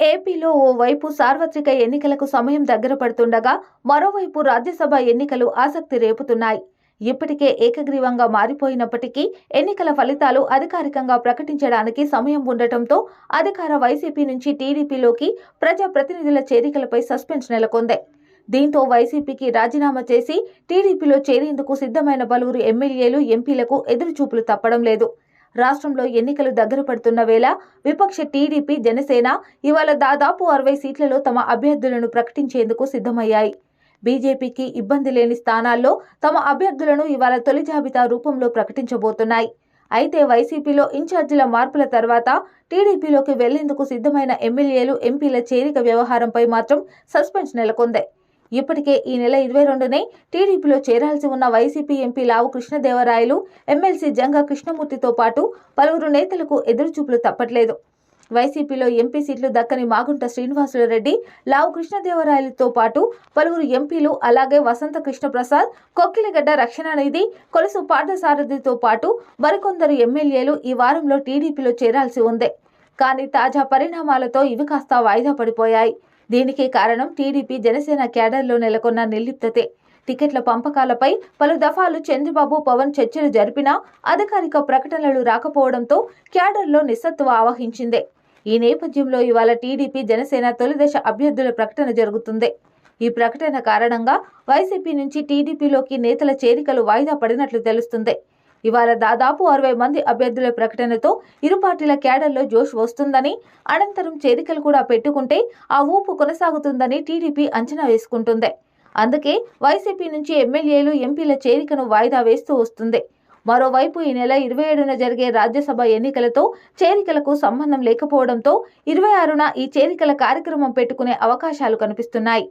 ఏపీలో ఓవైపు సార్వత్రిక ఎన్నికలకు సమయం దగ్గర పడుతుండగా మరోవైపు రాజ్యసభ ఎన్నికలు ఆసక్తి రేపుతున్నాయి. ఇప్పటికే ఏకగ్రీవంగా మారిపోయినప్పటికీ ఎన్నికల ఫలితాలు అధికారికంగా ప్రకటించడానికి సమయం ఉండటంతో అధికార వైసీపీ నుంచి టీడీపీలోకి ప్రజా ప్రతినిధుల చేరికలపై సస్పెన్స్ నెలకొంది. దీంతో వైసీపీకి రాజీనామా చేసి టీడీపీలో చేరేందుకు సిద్ధమైన పలువురు ఎమ్మెల్యేలు ఎంపీలకు ఎదురుచూపులు తప్పడం లేదు. రాష్ట్రంలో ఎన్నికలు దగ్గర పడుతున్న వేళ విపక్ష టీడీపీ జనసేన ఇవాళ దాదాపు అరవై సీట్లలో తమ అభ్యర్థులను ప్రకటించేందుకు సిద్ధమయ్యాయి. బీజేపీకి ఇబ్బంది లేని స్థానాల్లో తమ అభ్యర్థులను ఇవాళ తొలి జాబితా రూపంలో ప్రకటించబోతున్నాయి. అయితే వైసీపీలో ఇన్ఛార్జీల మార్పుల తర్వాత టీడీపీలోకి వెళ్ళేందుకు సిద్ధమైన ఎమ్మెల్యేలు ఎంపీల చేరిక వ్యవహారంపై మాత్రం సస్పెన్స్ నెలకొంది. ఇప్పటికే ఈ నెల ఇరవై రెండునే టీడీపీలో చేరాల్సి ఉన్న YCP MP Lavu Krishnadevarayalu MLC Janga కృష్ణమూర్తితో పాటు పలువురు నేతలకు ఎదురుచూపులు తప్పట్లేదు. వైసీపీలో ఎంపీ సీట్లు దక్కని మాగుంట శ్రీనివాసులరెడ్డి లావు కృష్ణదేవరాయలతో పాటు పలువురు ఎంపీలు అలాగే వసంత కృష్ణప్రసాద్ కొక్కిలిగడ్డ రక్షణానిధి కొలుసు పార్థసారథితో పాటు మరికొందరు ఎమ్మెల్యేలు ఈ వారంలో టీడీపీలో చేరాల్సి ఉంది. కానీ తాజా పరిణామాలతో ఇవి కాస్త వాయిదా పడిపోయాయి. దీనికి కారణం టీడీపీ జనసేన క్యాడర్లో నెలకొన్న నిర్లిప్తతే. టికెట్ల పంపకాలపై పలు దఫాలు చంద్రబాబు పవన్ చర్చలు జరిపినా అధికారిక ప్రకటనలు రాకపోవడంతో క్యాడర్లో నిస్సత్తువ ఆవహించింది. ఈ నేపథ్యంలో ఇవాళ టీడీపీ జనసేన తొలిదశ అభ్యర్థుల ప్రకటన జరుగుతుంది. ఈ ప్రకటన కారణంగా వైసీపీ నుంచి టీడీపీలోకి నేతల చేరికలు వాయిదా పడినట్లు తెలుస్తుంది. ఇవాళ దాదాపు అరవై మంది అభ్యర్థుల ప్రకటనతో ఇరు పార్టీల క్యాడర్లో జోష్ వస్తుందని అనంతరం చేరికలు కూడా పెట్టుకుంటే ఆ ఊపు కొనసాగుతుందని టీడీపీ అంచనా వేసుకుంటుంది. అందుకే వైసీపీ నుంచి ఎమ్మెల్యేలు ఎంపీల చేరికను వాయిదా వేస్తూ వస్తుంది. మరోవైపు ఈ నెల ఇరవై ఏడున జరిగే రాజ్యసభ ఎన్నికలతో చేరికలకు సంబంధం లేకపోవడంతో ఇరవై ఆరున ఈ చేరికల కార్యక్రమం పెట్టుకునే అవకాశాలు కనిపిస్తున్నాయి.